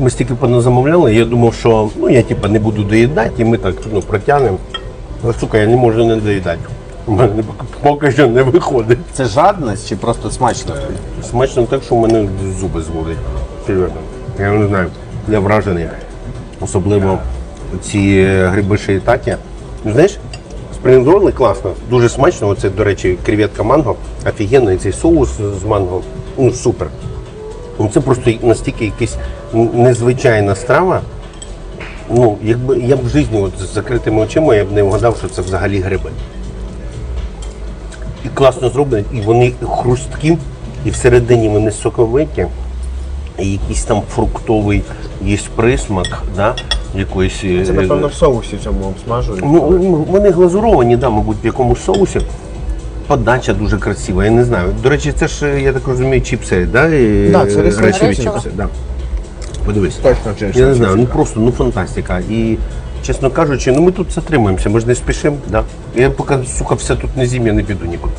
Ми стільки поназамовляли, я думав, що ну я типа не буду доїдати, і ми так ну, протягнемо. Але сука, я не можу не доїдати. У мене поки що не виходить. Це жадність чи просто смачно? Смачно так, що в мене зуби зводять. Серйозно. Я не знаю, я вражений. Особливо ці гриби шиїтаті. Ну, Знаєш, спринтроли класно, дуже смачно. Оце, до речі, креветка манго. Офігенний цей соус з манго. Ну, супер. Ну, Це просто настільки якась незвичайна страва. Ну, якби я б в житті от, з закритими очима я б не вгадав, що це взагалі гриби і класно зроблені, і вони хрусткі, і всередині вони соковиті, і якийсь там фруктовий є присмак, да? якоїсь. е, Це, напевно, в соусі цьому обсмажують. Ну, вони глазуровані, да, мабуть, в якомусь соусі. Подача дуже красива, я не знаю. До речі, це ж, я так розумію, чіпси, да? І, Да, це рисові чіпси. чіпси. Да. Подивись. Точно чи Я не знаю, ну просто ну фантастика. І чесно кажучи, ну ми тут затримуємося, ми ж не спішимо. Да? Я поки сука все тут не з'їм, я не піду нікуди.